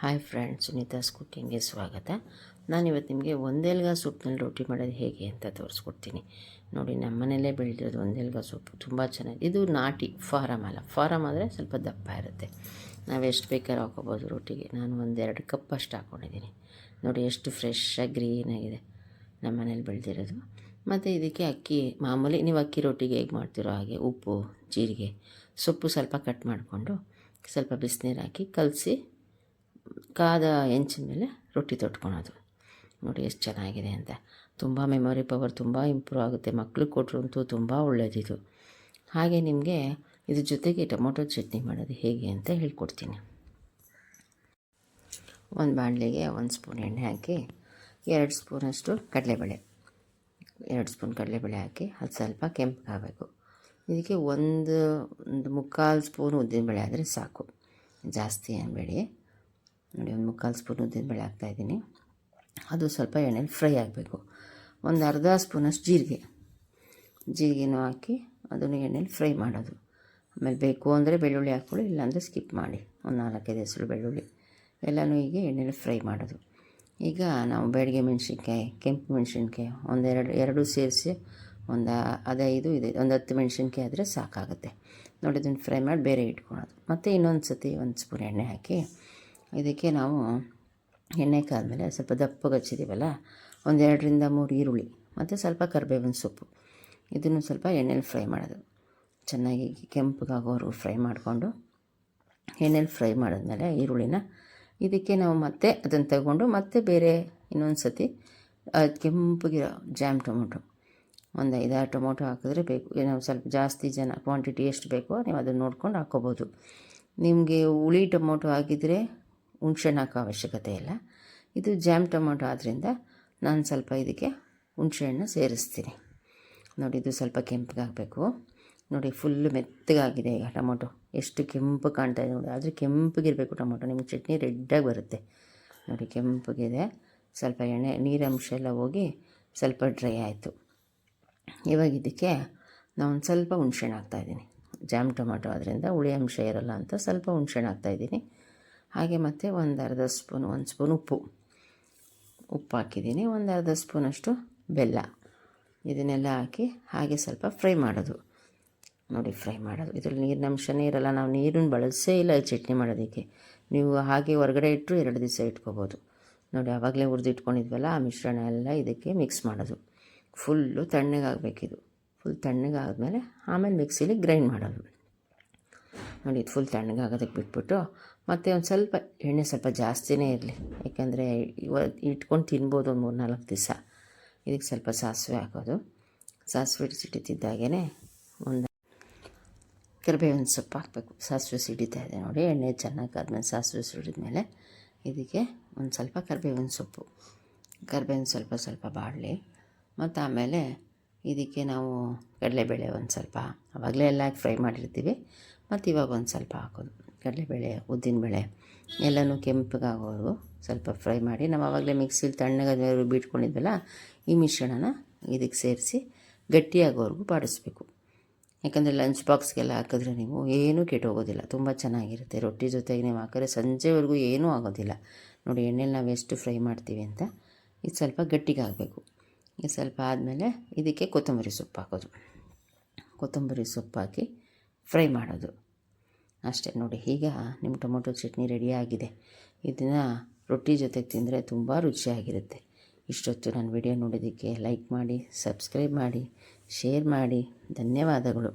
Hi friends ಸುನೀತಾಸ್ ಕುಕ್ಕಿಂಗ್ಗೆ ಸ್ವಾಗತ. ನಾನಿವತ್ತು ನಿಮಗೆ ಒಂದೇಲ್ಗ ಸೊಪ್ಪಿನಲ್ಲಿ ರೊಟ್ಟಿ ಮಾಡೋದು ಹೇಗೆ ಅಂತ ತೋರಿಸ್ಕೊಡ್ತೀನಿ. ನೋಡಿ ನಮ್ಮ ಮನೆಯಲ್ಲೇ ಬೆಳೆದಿರೋದು ಒಂದೇಲ್ಗ ಸೊಪ್ಪು ತುಂಬ ಚೆನ್ನಾಗಿ. ಇದು ನಾಟಿ ಫಾರಮ್ ಅಲ್ಲ. ಫಾರಮ್ ಆದರೆ ಸ್ವಲ್ಪ ದಪ್ಪ ಇರುತ್ತೆ. ನಾವು ಎಷ್ಟು ಬೇಕಾದ್ರೂ ಹಾಕೋಬೋದು ರೊಟ್ಟಿಗೆ. ನಾನು ಒಂದೆರಡು ಕಪ್ ಅಷ್ಟು ಹಾಕ್ಕೊಂಡಿದ್ದೀನಿ ನೋಡಿ, ಎಷ್ಟು ಫ್ರೆಶ್ಶಾಗಿ ಗ್ರೀನಾಗಿದೆ ನಮ್ಮ ಮನೇಲಿ ಬೆಳೆದಿರೋದು. ಮತ್ತು ಇದಕ್ಕೆ ಅಕ್ಕಿ, ಮಾಮೂಲಿ ನೀವು ಅಕ್ಕಿ ರೊಟ್ಟಿಗೆ ಹೇಗೆ ಮಾಡ್ತೀರೋ ಹಾಗೆ ಉಪ್ಪು, ಜೀರಿಗೆ, ಸೊಪ್ಪು ಸ್ವಲ್ಪ ಕಟ್ ಮಾಡಿಕೊಂಡು ಸ್ವಲ್ಪ ಬಿಸಿನೀರು ಹಾಕಿ ಕಲಸಿ ಕಾದ ಹೆಂಚಿನ ಮೇಲೆ ರೊಟ್ಟಿ ತೊಟ್ಕೊಳೋದು. ನೋಡಿ ಎಷ್ಟು ಚೆನ್ನಾಗಿದೆ ಅಂತ. ತುಂಬ ಮೆಮೊರಿ ಪವರ್ ತುಂಬ ಇಂಪ್ರೂವ್ ಆಗುತ್ತೆ. ಮಕ್ಳಿಗೆ ಕೊಟ್ಟರು ಅಂತೂ ತುಂಬ ಒಳ್ಳೆಯದಿದು ಹಾಗೆ ನಿಮಗೆ ಇದ್ರ ಜೊತೆಗೆ ಟೊಮೊಟೊ ಚಟ್ನಿ ಮಾಡೋದು ಹೇಗೆ ಅಂತ ಹೇಳ್ಕೊಡ್ತೀನಿ. ಒಂದು ಬಾಣಲೆಗೆ ಒಂದು ಸ್ಪೂನ್ ಎಣ್ಣೆ ಹಾಕಿ, ಎರಡು ಸ್ಪೂನಷ್ಟು ಕಡಲೆಬೇಳೆ. ಎರಡು ಸ್ಪೂನ್ ಕಡಲೆಬೇಳೆ ಹಾಕಿ, ಅದು ಸ್ವಲ್ಪ ಕೆಂಪಗಾಗಬೇಕು ಇದಕ್ಕೆ ಒಂದು ಒಂದು ಮುಕ್ಕಾಲು ಸ್ಪೂನ್ ಉದ್ದಿನಬೇಳೆ ಆದರೆ ಸಾಕು. ಜಾಸ್ತಿ ಏನ್ಬೇಡಿ ನೋಡಿ, ಒಂದು ಮುಕ್ಕಾಲು ಸ್ಪೂನ್ ಉದ್ದಿನಬೇಳೆ ಹಾಕ್ತಾಯಿದ್ದೀನಿ ಅದು ಸ್ವಲ್ಪ ಎಣ್ಣೆಲಿ ಫ್ರೈ ಆಗಬೇಕು. ಒಂದು ಅರ್ಧ ಸ್ಪೂನಷ್ಟು ಜೀರಿಗೆ. ಜೀರಿಗೆನೂ ಹಾಕಿ ಅದನ್ನು ಎಣ್ಣೆಲಿ ಫ್ರೈ ಮಾಡೋದು. ಆಮೇಲೆ ಬೇಕು ಅಂದರೆ ಬೆಳ್ಳುಳ್ಳಿ ಹಾಕ್ಕೊಳ್ಳಿ, ಇಲ್ಲಾಂದರೆ ಸ್ಕಿಪ್ ಮಾಡಿ. ಒಂದು ನಾಲ್ಕೈದು ಹೆಸರು ಬೆಳ್ಳುಳ್ಳಿ. ಎಲ್ಲನೂ ಹೀಗೆ ಎಣ್ಣೆಲಿ ಫ್ರೈ ಮಾಡೋದು. ಈಗ ನಾವು ಬೆಳಗ್ಗೆ ಮೆಣಸಿನ್ಕಾಯಿ, ಕೆಂಪು ಮೆಣಸಿನ್ಕಾಯಿ, ಒಂದೆರಡು, ಎರಡು ಸೇರಿಸಿ ಒಂದು ಅದೈದು ಇದೆ, ಒಂದು ಹತ್ತು ಮೆಣಸಿನ್ಕಾಯಿ ಆದರೆ ಸಾಕಾಗುತ್ತೆ. ನೋಡಿ ಅದನ್ನು ಫ್ರೈ ಮಾಡಿ ಬೇರೆ ಇಟ್ಕೊಳೋದು ಮತ್ತು ಇನ್ನೊಂದು ಸತಿ ಒಂದು ಸ್ಪೂನ್ ಎಣ್ಣೆ ಹಾಕಿ ಇದಕ್ಕೆ ನಾವು ಎಣ್ಣೆ ಕಾದಮೇಲೆ ಸ್ವಲ್ಪ ದಪ್ಪಗೆ ಹಚ್ಚಿದ್ದೀವಲ್ಲ ಒಂದೆರಡರಿಂದ ಮೂರು ಈರುಳ್ಳಿ ಮತ್ತು ಸ್ವಲ್ಪ ಕರಿಬೇವಿನ ಸೊಪ್ಪು. ಇದನ್ನು ಸ್ವಲ್ಪ ಎಣ್ಣೆಲಿ ಫ್ರೈ ಮಾಡೋದು. ಚೆನ್ನಾಗಿ ಕೆಂಪಗಾಗೋವರೆಗೂ ಫ್ರೈ ಮಾಡಿಕೊಂಡು ಎಣ್ಣೆಲಿ ಫ್ರೈ ಮಾಡಿದ್ಮೇಲೆ ಈರುಳ್ಳಿನ ಇದಕ್ಕೆ ನಾವು ಮತ್ತೆ ಅದನ್ನು ತಗೊಂಡು ಮತ್ತೆ ಬೇರೆ ಇನ್ನೊಂದು ಸತಿ ಕೆಂಪಗಿರೋ ಜಾಮ್ ಟೊಮೊಟೊ. ಒಂದು ಐದಾರು ಟೊಮೊಟೊ ಹಾಕಿದ್ರೆ ಬೇಕು. ಏನೋ ಸ್ವಲ್ಪ ಜಾಸ್ತಿ ಜನ ಕ್ವಾಂಟಿಟಿ ಎಷ್ಟು ಬೇಕೋ ನೀವು ಅದನ್ನು ನೋಡ್ಕೊಂಡು ಹಾಕ್ಕೋಬೋದು ನಿಮಗೆ ಹುಳಿ ಟೊಮೊಟೊ ಆಗಿದ್ದರೆ ಹುಣ್ಸೆಹಣ್ಣು ಹಾಕೋ ಅವಶ್ಯಕತೆ ಇಲ್ಲ. ಇದು ಜಾಮ್ ಟೊಮೊಟೊ ಆದ್ದರಿಂದ ನಾನು ಸ್ವಲ್ಪ ಇದಕ್ಕೆ ಹುಣ್ಸೆಹಣ್ಣು ಸೇರಿಸ್ತೀನಿ. ನೋಡಿ, ಇದು ಸ್ವಲ್ಪ ಕೆಂಪಗಾಗಬೇಕು. ನೋಡಿ ಫುಲ್ಲು ಮೆತ್ತಗಾಗಿದೆ ಈಗ ಟೊಮೊಟೊ. ಎಷ್ಟು ಕೆಂಪು ಕಾಣ್ತಾ ಇದೆ ನೋಡಿ. ಆದರೆ ಕೆಂಪಗಿರಬೇಕು ಟೊಮೊಟೊ. ನಿಮ್ಮ ಚಟ್ನಿ ರೆಡ್ಡಾಗಿ ಬರುತ್ತೆ. ನೋಡಿ, ಕೆಂಪಗಿದೆ. ಸ್ವಲ್ಪ ಎಣ್ಣೆ, ನೀರಂಶ ಎಲ್ಲ ಹೋಗಿ ಸ್ವಲ್ಪ ಡ್ರೈ ಆಯಿತು. ಇವಾಗ ಇದಕ್ಕೆ ನಾನು ಒಂದು ಸ್ವಲ್ಪ ಹುಣ್ಸೆಹಣ್ಣು ಹಾಕ್ತಾಯಿದ್ದೀನಿ ಜಾಮ್ ಟೊಮೊಟೊ ಅದರಿಂದ ಹುಳಿ ಅಂಶ ಇರೋಲ್ಲ ಅಂತ ಸ್ವಲ್ಪ ಹುಣ್ಸೆಹಣ್ಣು ಹಾಕ್ತಾಯಿದ್ದೀನಿ ಹಾಗೆ ಮತ್ತು ಒಂದು ಅರ್ಧ ಸ್ಪೂನ್, ಒಂದು ಸ್ಪೂನ್ ಉಪ್ಪು. ಉಪ್ಪು ಹಾಕಿದ್ದೀನಿ ಒಂದು ಅರ್ಧ ಸ್ಪೂನಷ್ಟು ಬೆಲ್ಲ. ಇದನ್ನೆಲ್ಲ ಹಾಕಿ ಹಾಗೆ ಸ್ವಲ್ಪ ಫ್ರೈ ಮಾಡೋದು. ನೋಡಿ, ಫ್ರೈ ಮಾಡೋದು. ಇದರಲ್ಲಿ ನೀರಿನ ಅಂಶನೇ ಇರಲ್ಲ, ನಾವು ನೀರನ್ನು ಬಳಸೇ ಇಲ್ಲ ಚಟ್ನಿ ಮಾಡೋದಕ್ಕೆ. ನೀವು ಹಾಗೆ ಹೊರಗಡೆ ಇಟ್ಟರು ಎರಡು ದಿವಸ ಇಟ್ಕೋಬೋದು. ನೋಡಿ, ಆವಾಗಲೇ ಹುರಿದು ಇಟ್ಕೊಂಡಿದ್ವಲ್ಲ, ಆ ಮಿಶ್ರಣ ಎಲ್ಲ ಇದಕ್ಕೆ ಮಿಕ್ಸ್ ಮಾಡೋದು. ಫುಲ್ಲು ತಣ್ಣಗಾಗಬೇಕಿದು. ಫುಲ್ ತಣ್ಣಗಾದ್ಮೇಲೆ ಆಮೇಲೆ ಮಿಕ್ಸಿಲಿ ಗ್ರೈಂಡ್ ಮಾಡೋದು. ನೋಡಿ, ಇದು ಫುಲ್ ತಣ್ಣಗಾಗೋದಕ್ಕೆ ಬಿಟ್ಬಿಟ್ಟು ಮತ್ತು ಒಂದು ಸ್ವಲ್ಪ ಎಣ್ಣೆ ಸ್ವಲ್ಪ ಜಾಸ್ತಿನೇ ಇರಲಿ. ಯಾಕೆಂದರೆ ಇವ, ಇಟ್ಕೊಂಡು ತಿನ್ಬೋದು ಒಂದು ಮೂರು ನಾಲ್ಕು ದಿವಸ. ಇದಕ್ಕೆ ಸ್ವಲ್ಪ ಸಾಸಿವೆ ಹಾಕೋದು. ಸಾಸಿವೆ ಸಿಡಿತಿದ್ದಾಗೇ ಒಂದು ಕರಿಬೇವಿನ ಸೊಪ್ಪು ಹಾಕಬೇಕು. ಸಾಸಿವೆ ಸಿಡಿತಾ ಇದೆ ನೋಡಿ, ಎಣ್ಣೆ ಚೆನ್ನಾಗಿ ಆದಮೇಲೆ ಸಾಸಿವೆ ಸಿಡಿದ್ಮೇಲೆ ಇದಕ್ಕೆ ಒಂದು ಸ್ವಲ್ಪ ಕರಿಬೇವಿನ ಸೊಪ್ಪು. ಕರಿಬೇವಿನ ಸ್ವಲ್ಪ ಸ್ವಲ್ಪ ಬಾಡಲಿ ಮತ್ತು ಆಮೇಲೆ ಇದಕ್ಕೆ ನಾವು ಕಡಲೆಬೇಳೆ ಒಂದು ಸ್ವಲ್ಪ ಆವಾಗಲೇ ಎಲ್ಲ ಫ್ರೈ ಮಾಡಿರ್ತೀವಿ. ಮತ್ತು ಇವಾಗ ಒಂದು ಸ್ವಲ್ಪ ಹಾಕೋದು. ಕಡಲೆಬೇಳೆ, ಉದ್ದಿನಬೇಳೆ ಎಲ್ಲನೂ ಕೆಂಪಗಾಗೋವರೆಗೂ ಸ್ವಲ್ಪ ಫ್ರೈ ಮಾಡಿ ನಾವು ಆವಾಗಲೇ ಮಿಕ್ಸಿಲಿ ತಣ್ಣಗೆ ಬಿಟ್ಕೊಂಡಿದ್ವಲ್ಲ ಈ ಮಿಶ್ರಣನ ಇದಕ್ಕೆ ಸೇರಿಸಿ ಗಟ್ಟಿಯಾಗೋವರೆಗೂ ಬಾಡಿಸ್ಬೇಕು ಯಾಕಂದರೆ ಲಂಚ್ ಬಾಕ್ಸ್ಗೆಲ್ಲ ಹಾಕಿದ್ರೆ ನೀವು ಏನೂ ಕೆಟ್ಟೋಗೋದಿಲ್ಲ. ತುಂಬ ಚೆನ್ನಾಗಿರುತ್ತೆ. ರೊಟ್ಟಿ ಜೊತೆಗೆ ನೀವು ಹಾಕಿದ್ರೆ ಸಂಜೆವರೆಗೂ ಏನೂ ಆಗೋದಿಲ್ಲ. ನೋಡಿ ಎಣ್ಣೆಲಿ ನಾವು ಎಷ್ಟು ಫ್ರೈ ಮಾಡ್ತೀವಿ ಅಂತ ಇದು ಸ್ವಲ್ಪ ಗಟ್ಟಿಗಾಗಬೇಕು. ಇದು ಸ್ವಲ್ಪ ಆದಮೇಲೆ ಇದಕ್ಕೆ ಕೊತ್ತಂಬರಿ ಸೊಪ್ಪು ಹಾಕೋದು. ಕೊತ್ತಂಬರಿ ಸೊಪ್ಪು ಹಾಕಿ ಫ್ರೈ ಮಾಡೋದು. ಅಷ್ಟೇ ನೋಡಿ, ಈಗ ನಿಮ್ಮ ಟೊಮೊಟೊ ಚಟ್ನಿ ರೆಡಿಯಾಗಿದೆ ಇದನ್ನು ರೊಟ್ಟಿ ಜೊತೆಗೆ ತಿಂದರೆ ತುಂಬ ರುಚಿಯಾಗಿರುತ್ತೆ. ಇಷ್ಟೊತ್ತು ನಾನು ವಿಡಿಯೋ ನೋಡೋದಕ್ಕೆ ಲೈಕ್ ಮಾಡಿ ಸಬ್ಸ್ಕ್ರೈಬ್ ಮಾಡಿ ಶೇರ್ ಮಾಡಿ. ಧನ್ಯವಾದಗಳು.